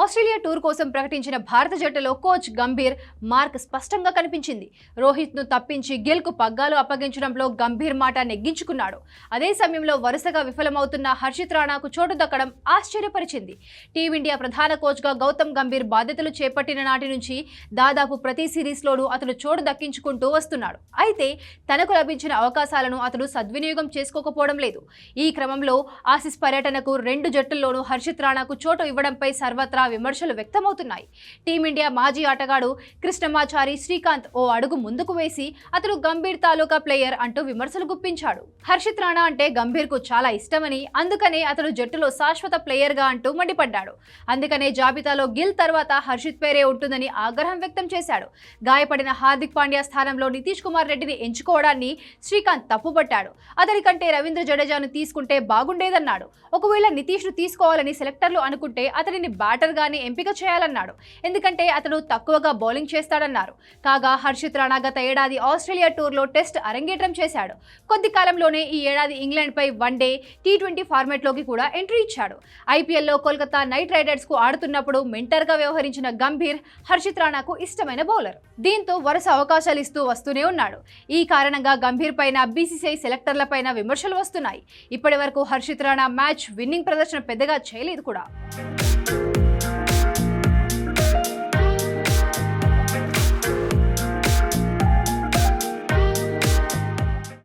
Australia tour కోసం ప్రకటించిన భారత జట్టులో కోచ్ గంభీర్ మార్క్ స్పష్టంగా కనిపించింది. రోహిత్ను తప్పించి గిల్కు పగ్గాలు అప్పగించడంలో గంభీర్ మాట నెగ్గించుకున్నాడు. అదే సమయంలో వరుసగా విఫలమవుతున్న హర్షిత్ రాణాకు చోటు దక్కడం ఆశ్చర్యపరిచింది. టీమిండియా ప్రధాన కోచ్గా గౌతమ్ గంభీర్ బాధ్యతలు చేపట్టిన నాటి నుంచి దాదాపు ప్రతి సిరీస్లోనూ అతను చోటు దక్కించుకుంటూ వస్తున్నాడు. అయితే తనకు లభించిన అవకాశాలను అతడు సద్వినియోగం చేసుకోకపోవడం లేదు. ఈ క్రమంలో ఆసిస్ పర్యటనకు రెండు జట్టుల్లోనూ హర్షిత్ రాణాకు చోటు ఇవ్వడంపై సర్వత్రా విమర్శలు వ్యక్తమవుతున్నాయి. టీమిండియా మాజీ ఆటగాడు కృష్ణమాచారి శ్రీకాంత్ ఓ అడుగు ముందుకు వేసి అతడు గంభీర్ తాలూకా ప్లేయర్ అంటూ విమర్శలు గుప్పించాడు. హర్షిత్ రాణా అంటే గంభీర్కు చాలా ఇష్టమని అందుకనే అతడు జట్టులో శాశ్వత ప్లేయర్గా అంటూ మండిపడ్డాడు. అందుకనే జాబితాలో గిల్ తర్వాత హర్షిత్ పేరే ఉంటుందని ఆగ్రహం వ్యక్తం చేశాడు. గాయపడిన హార్దిక్ పాండ్యా స్థానంలో నితీష్ కుమార్ రెడ్డిని ఎంచుకోవడాన్ని శ్రీకాంత్ తప్పుపట్టాడు. అతని కంటే రవీంద్ర జడేజాను తీసుకుంటే బాగుండేదన్నాడు. ఒకవేళ నితీష్ను తీసుకోవాలని సెలెక్టర్లు అనుకుంటే అతడిని బ్యాటర్గానే ఎంపిక చేయాలన్నాడు. ఎందుకంటే అతడు తక్కువగా బౌలింగ్ చేస్తాడన్నారు. కాగా హర్షిత్ రాణా గత ఏడాది ఆస్ట్రేలియా టూర్లో టెస్ట్ అరంగేట్రం చేశాడు. కొద్ది కాలంలోనే ఈ ఏడాది ఇంగ్లాండ్పై వన్డే టీ ట్వంటీ ఫార్మాట్లోకి కూడా ఎంట్రీ ఇచ్చాడు. ఐపీఎల్లో కోల్కతా నైట్ రైడర్స్కు ఆడుతున్నప్పుడు మెంటర్గా వ్యవహరించిన గంభీర్ హర్షిత్ రాణాకు ఇష్టమైన బౌలర్. దీంతో వరుస అవకాశాలు ఇస్తూ వస్తూనే ఉన్నాడు. ఈ కారణంగా గంభీర్ పైన బీసీసీఐ సెలెక్టర్ల పైన విమర్శలు వస్తున్నాయి. ఇప్పటి వరకు హర్షిత్ రాణా మ్యాచ్ విన్నింగ్ ప్రదర్శన పెద్దగా చేయలేదు కూడా.